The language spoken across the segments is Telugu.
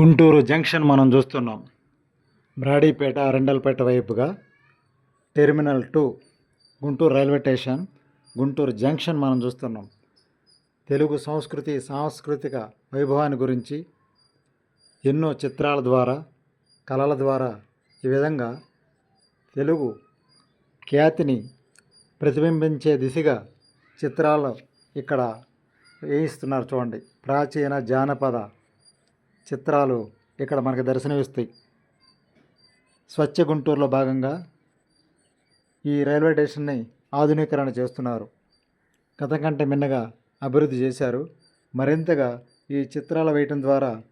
గుంటూరు జంక్షన్ మనం చూస్తున్నాం. బ్రాడీపేట అరండల్పేట వైపుగా. Terminal two Guntur railway station Guntur junction మనం చూస్తున్నాం. తెలుగు సంస్కృతి సాంస్కృతిక వైభవాన్ని గురించి ఎన్నో చిత్రాల ద్వారా కళల ద్వారా ఈ విధంగా తెలుగు ఖ్యాతిని ప్రతిబింబించే దిశగా చిత్రాలు ఇక్కడ వేయిస్తున్నారు చూడండి. ప్రాచీన జానపద చిత్రాలు ఇక్కడ మనకు దర్శనమిస్తాయి. స్వచ్ఛ గుంటూరులో భాగంగా ఈ రైల్వే స్టేషన్ని ఆధునీకరణ చేస్తున్నారు. గతం కంటే మిన్నగా అభివృద్ధి చేశారు. మరింతగా ఈ చిత్రాలు వేయటం ద్వారా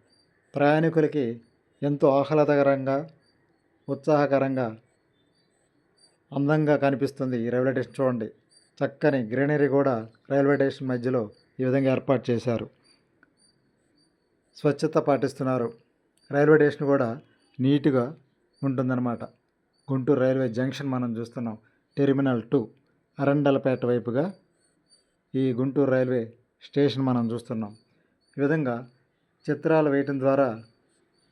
ప్రయాణికులకి ఎంతో ఆహ్లాదకరంగా ఉత్సాహకరంగా అందంగా కనిపిస్తుంది ఈ రైల్వే స్టేషన్. చూడండి చక్కని గ్రీనరీ కూడా రైల్వే స్టేషన్ మధ్యలో ఈ విధంగా ఏర్పాటు చేశారు. స్వచ్ఛత పాటిస్తున్నారు. రైల్వే స్టేషన్ కూడా నీట్గా ఉంటుందన్నమాట. గుంటూరు రైల్వే జంక్షన్ మనం చూస్తున్నాం. టెర్మినల్ టూ అరండలపేట వైపుగా ఈ గుంటూరు రైల్వే స్టేషన్ మనం చూస్తున్నాం. ఈ విధంగా చిత్రాలు వేయటం ద్వారా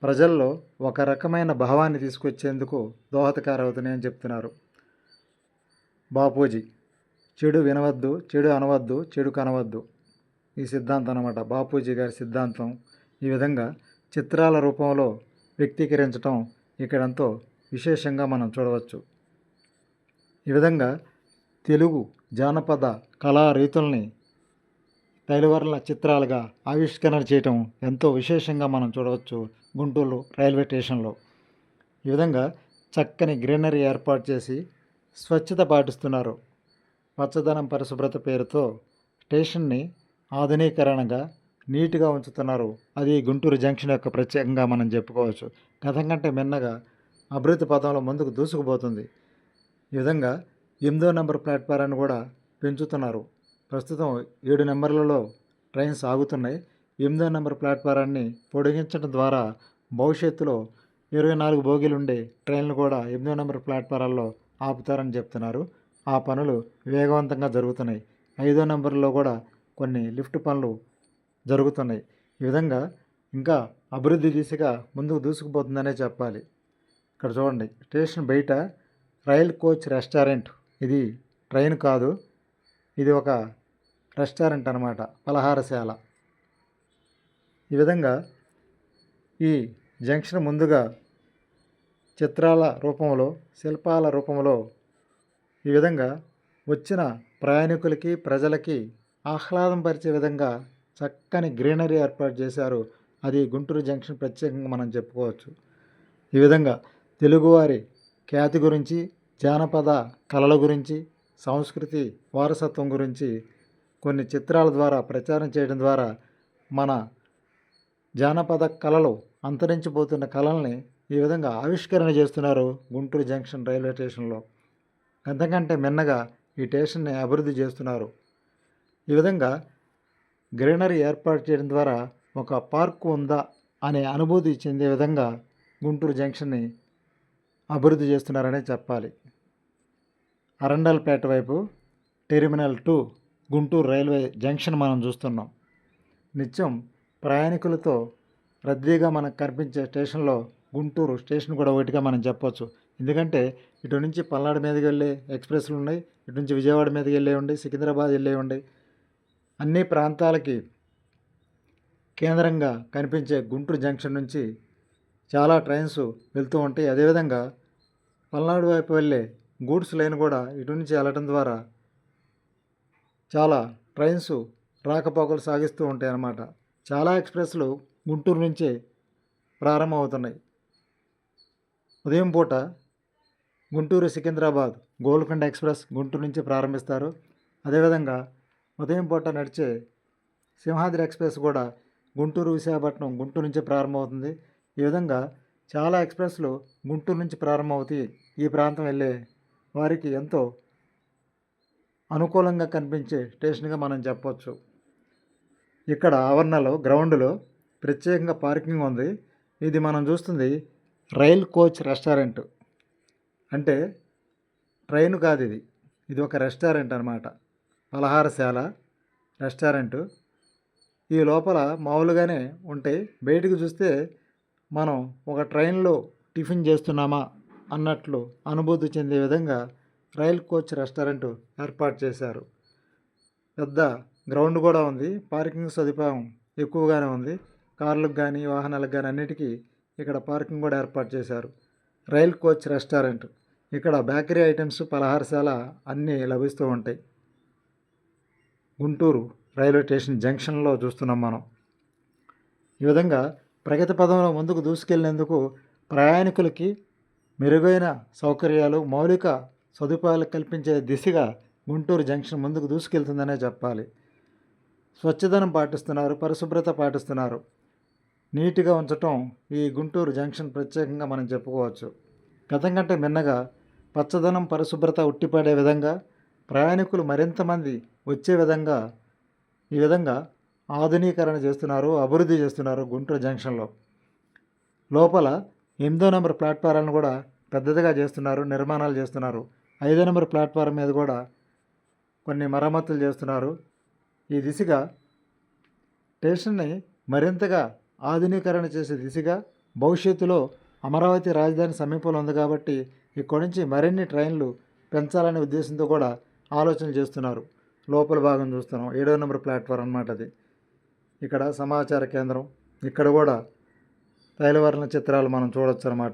ప్రజల్లో ఒక రకమైన భావాన్ని తీసుకొచ్చేందుకు దోహదకారవుతున్నాయని చెప్తున్నారు. బాపూజీ చెడు వినవద్దు చెడు అనవద్దు చెడు కనవద్దు. ఈ సిద్ధాంతం అనమాట బాపూజీ గారి సిద్ధాంతం ఈ విధంగా చిత్రాల రూపంలో వ్యక్తీకరించటం ఇక్కడ ఎంతో విశేషంగా మనం చూడవచ్చు. ఈ విధంగా తెలుగు జానపద కళా రీతుల్ని తైలవర్ల చిత్రాలుగా ఆవిష్కరణ చేయటం ఎంతో విశేషంగా మనం చూడవచ్చు గుంటూరు రైల్వే స్టేషన్లో. ఈ విధంగా చక్కని గ్రీనరీ ఏర్పాటు చేసి స్వచ్ఛత పాటిస్తున్నారు. పచ్చదనం పరిశుభ్రత పేరుతో స్టేషన్ని ఆధునీకరణగా నీట్గా ఉంచుతున్నారు. అది గుంటూరు జంక్షన్ యొక్క ప్రత్యేకంగా మనం చెప్పుకోవచ్చు. గతం కంటే మిన్నగా అభివృద్ధి పథంలో ముందుకు దూసుకుపోతుంది. ఈ విధంగా ఎనిమిదో నెంబర్ ప్లాట్ఫారాన్ని కూడా పెంచుతున్నారు. ప్రస్తుతం ఏడు నెంబర్లలో ట్రైన్స్ ఆగుతున్నాయి. ఎనిమిదో నెంబర్ ప్లాట్ఫారాన్ని పొడిగించడం ద్వారా భవిష్యత్తులో ఇరవై నాలుగు బోగీలు ఉండే ట్రైన్లు కూడా ఎనిమిదో నెంబర్ ప్లాట్ఫారాల్లో ఆపుతారని చెప్తున్నారు. ఆ పనులు వేగవంతంగా జరుగుతున్నాయి. ఐదో నెంబర్లో కూడా కొన్ని లిఫ్ట్ పనులు జరుగుతున్నాయి. ఈ విధంగా ఇంకా అభివృద్ధి దిశగా ముందుకు దూసుకుపోతుందనే చెప్పాలి. ఇక్కడ చూడండి స్టేషన్ బయట రైల్ కోచ్ రెస్టారెంట్. ఇది ట్రైన్ కాదు ఇది ఒక రెస్టారెంట్ అనమాట పలహారశాల. ఈ విధంగా ఈ జంక్షన్ ముందుగా చిత్రాల రూపంలో శిల్పాల రూపంలో ఈ విధంగా వచ్చిన ప్రయాణికులకి ప్రజలకి ఆహ్లాదం పరిచే విధంగా చక్కని గ్రీనరీ ఏర్పాటు చేశారు. అది గుంటూరు జంక్షన్ ప్రత్యేకంగా మనం చెప్పుకోవచ్చు. ఈ విధంగా తెలుగువారి ఖ్యాతి గురించి జానపద కళల గురించి సంస్కృతి వారసత్వం గురించి కొన్ని చిత్రాల ద్వారా ప్రచారం చేయడం ద్వారా మన జానపద కళలు అంతరించిపోతున్న కళల్ని ఈ విధంగా ఆవిష్కరణ చేస్తున్నారు గుంటూరు జంక్షన్ రైల్వే స్టేషన్లో. అంతకంటే మిన్నగా ఈ స్టేషన్ని అభివృద్ధి చేస్తున్నారు. ఈ విధంగా గ్రీనరీ ఏర్పాటు చేయడం ద్వారా ఒక పార్కు ఉందా అనే అనుభూతి చెందే విధంగా గుంటూరు జంక్షన్ని అభివృద్ధి చేస్తున్నారనే చెప్పాలి. అరండల్పేట వైపు terminal two Guntur railway junction మనం చూస్తున్నాం. నిత్యం ప్రయాణికులతో రద్దీగా మనకు కనిపించే స్టేషన్లో గుంటూరు స్టేషన్ కూడా ఒకటిగా మనం చెప్పొచ్చు. ఎందుకంటే ఇటు నుంచి పల్నాడు మీదకి వెళ్ళే ఎక్స్ప్రెస్లు ఉన్నాయి ఇటు నుంచి విజయవాడ మీదకి వెళ్ళే ఉండి సికింద్రాబాద్ వెళ్ళే ఉండి అన్ని ప్రాంతాలకి కేంద్రంగా కనిపించే గుంటూరు జంక్షన్ నుంచి చాలా ట్రైన్స్ వెళ్తూ ఉంటాయి. అదేవిధంగా పల్నాడు వైపు వెళ్ళే గూడ్స్ లైన్ కూడా ఇటు నుంచి వెళ్ళటం ద్వారా చాలా ట్రైన్స్ రాకపోకలు సాగిస్తూ ఉంటాయి అన్నమాట. చాలా ఎక్స్ప్రెస్లు గుంటూరు నుంచే ప్రారంభమవుతున్నాయి. ఉదయం పూట గుంటూరు సికింద్రాబాద్ గోల్కొండ ఎక్స్ప్రెస్ గుంటూరు నుంచి ప్రారంభిస్తారు. అదేవిధంగా ఉదయం పూట నడిచే సింహాద్రి ఎక్స్ప్రెస్ కూడా గుంటూరు విశాఖపట్నం గుంటూరు నుంచి ప్రారంభమవుతుంది. ఈ విధంగా చాలా ఎక్స్ప్రెస్లు గుంటూరు నుంచి ప్రారంభమవుతాయి. ఈ ప్రాంతం వెళ్ళే వారికి ఎంతో అనుకూలంగా కనిపించే స్టేషన్గా మనం చెప్పవచ్చు ఇక్కడ ఆవరణలో గ్రౌండ్లో ప్రత్యేకంగా పార్కింగ్ ఉంది. ఇది మనం చూస్తుంది రైల్ కోచ్ రెస్టారెంట్. అంటే ట్రైన్ కాదు ఇది. ఇది ఒక రెస్టారెంట్ అనమాట పలహారశాల రెస్టారెంటు ఈ లోపల మామూలుగానే ఉంటాయి బయటకు చూస్తే మనం ఒక ట్రైన్లో టిఫిన్ చేస్తున్నామా అన్నట్లు అనుభూతి చెందే విధంగా రైల్ కోచ్ రెస్టారెంట్ ఏర్పాటు చేశారు. పెద్ద గ్రౌండ్ కూడా ఉంది. పార్కింగ్ సదుపాయం ఎక్కువగానే ఉంది. కార్లకు కానీ వాహనాలకు కానీ అన్నిటికీ ఇక్కడ పార్కింగ్ కూడా ఏర్పాటు చేశారు. Rail coach restaurant. ఇక్కడ బేకరీ ఐటమ్స్ పలహారశాల అన్నీ లభిస్తూ ఉంటాయి. గుంటూరు రైల్వే స్టేషన్ జంక్షన్లో చూస్తున్నాం మనం. ఈ విధంగా ప్రగతి పదంలో ముందుకు దూసుకెళ్ళేందుకు ప్రయాణికులకి మెరుగైన సౌకర్యాలు మౌలిక సదుపాయాలు కల్పించే దిశగా గుంటూరు జంక్షన్ ముందుకు దూసుకెళ్తుందనే చెప్పాలి. స్వచ్ఛదనం పాటిస్తున్నారు పరిశుభ్రత పాటిస్తున్నారు. నీట్గా ఉంచటం ఈ గుంటూరు జంక్షన్ ప్రత్యేకంగా మనం చెప్పుకోవచ్చు. గతం కంటే మిన్నగా పచ్చదనం పరిశుభ్రత ఉట్టిపడే విధంగా ప్రయాణికులు మరింతమంది వచ్చే విధంగా ఈ విధంగా ఆధునీకరణ చేస్తున్నారు అభివృద్ధి చేస్తున్నారు గుంటూరు జంక్షన్లో. లోపల ఎనిమిదో నెంబర్ ప్లాట్ఫారాలను కూడా పెద్దదిగా చేస్తున్నారు నిర్మాణాలు చేస్తున్నారు. ఐదో నెంబర్ ప్లాట్ఫారం మీద కూడా కొన్ని మరమ్మతులు చేస్తున్నారు. ఈ దిశగా స్టేషన్ని మరింతగా ఆధునీకరణ చేసే దిశగా భవిష్యత్తులో అమరావతి రాజధాని సమీపంలో ఉంది కాబట్టి ఇక్కడి నుంచి మరిన్ని ట్రైన్లు పెంచాలనే ఉద్దేశంతో కూడా ఆలోచన చేస్తున్నారు. లోపల భాగం చూస్తున్నాం. ఏడో నెంబర్ ప్లాట్ఫామ్ అన్నమాట అది. ఇక్కడ సమాచార కేంద్రం. ఇక్కడ కూడా తైలవర్ణ చిత్రాలు మనం చూడొచ్చు అనమాట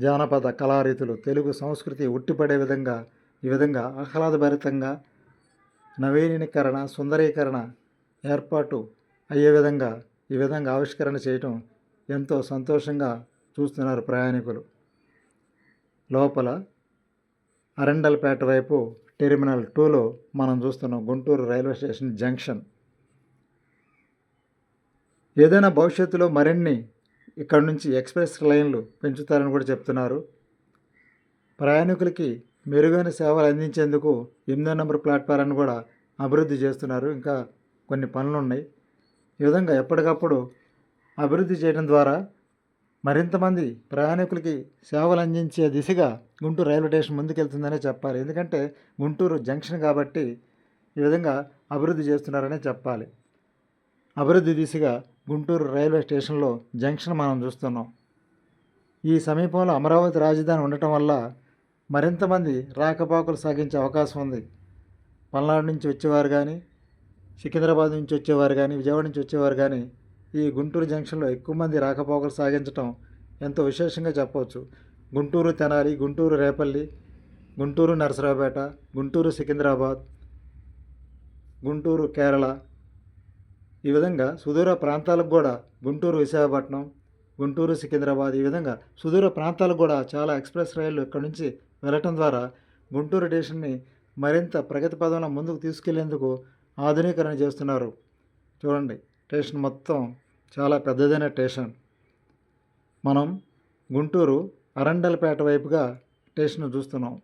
జానపద కళారీతులు తెలుగు సంస్కృతి ఉట్టిపడే విధంగా ఈ విధంగా ఆహ్లాదభరితంగా నవీనీకరణ సుందరీకరణ ఏర్పాటు అయ్యే విధంగా ఈ విధంగా ఆవిష్కరణ చేయటం ఎంతో సంతోషంగా చూస్తున్నారు ప్రయాణికులు. లోపల అరండల్పేట వైపు టెర్మినల్ టూలో మనం చూస్తున్నాం గుంటూరు రైల్వే స్టేషన్ జంక్షన్. ఏదైనా భవిష్యత్తులో మరిన్ని ఇక్కడ నుంచి ఎక్స్ప్రెస్ లైన్లు పెంచుతారని కూడా చెప్తున్నారు. ప్రయాణికులకి మెరుగైన సేవలు అందించేందుకు ఎనిమిదో నెంబర్ ప్లాట్ఫారాన్ని కూడా అభివృద్ధి చేస్తున్నారు. ఇంకా కొన్ని పనులు ఉన్నాయి. ఈ విధంగా ఎప్పటికప్పుడు అభివృద్ధి చేయడం ద్వారా మరింతమంది ప్రయాణికులకి సేవలు అందించే దిశగా గుంటూరు రైల్వే స్టేషన్ ముందుకెళ్తుందనే చెప్పాలి. ఎందుకంటే గుంటూరు జంక్షన్ కాబట్టి ఈ విధంగా అభివృద్ధి చేస్తున్నారనే చెప్పాలి. అభివృద్ధి దిశగా గుంటూరు రైల్వే స్టేషన్లో జంక్షన్ మనం చూస్తున్నాం. ఈ సమీపంలో అమరావతి రాజధాని ఉండటం వల్ల మరింతమంది రాకపోకలు సాగించే అవకాశం ఉంది. పల్నాడు నుంచి వచ్చేవారు కానీ సికింద్రాబాద్ నుంచి వచ్చేవారు కానీ విజయవాడ నుంచి వచ్చేవారు కానీ ఈ గుంటూరు జంక్షన్లో ఎక్కువ మంది రాకపోకలు సాగించటం ఎంతో విశేషంగా చెప్పవచ్చు. గుంటూరు తెనాలి గుంటూరు రేపల్లి గుంటూరు నరసరావుపేట గుంటూరు సికింద్రాబాద్ గుంటూరు కేరళ. ఈ విధంగా సుదూర ప్రాంతాలకు కూడా గుంటూరు విశాఖపట్నం గుంటూరు సికింద్రాబాద్ ఈ విధంగా సుదూర ప్రాంతాలకు కూడా చాలా ఎక్స్ప్రెస్ రైళ్ళు ఇక్కడ నుంచి వెళ్ళటం ద్వారా గుంటూరు స్టేషన్ని మరింత ప్రగతి పదంలో ముందుకు తీసుకెళ్ళేందుకు ఆధునీకరణ చేస్తున్నారు. చూడండి స్టేషన్ మొత్తం చాలా పెద్దదైన స్టేషన్. మనం గుంటూరు అరండల్పేట వైపుగా స్టేషన్ చూస్తున్నాం.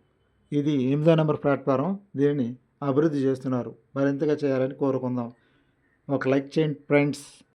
ఇది ఎనిమిదో నెంబర్ ప్లాట్ఫారం. దీనిని అభివృద్ధి చేస్తున్నారు. మరింతగా చేయాలని కోరుకుందాం. ఒక లైక్ చేయండి ఫ్రెండ్స్.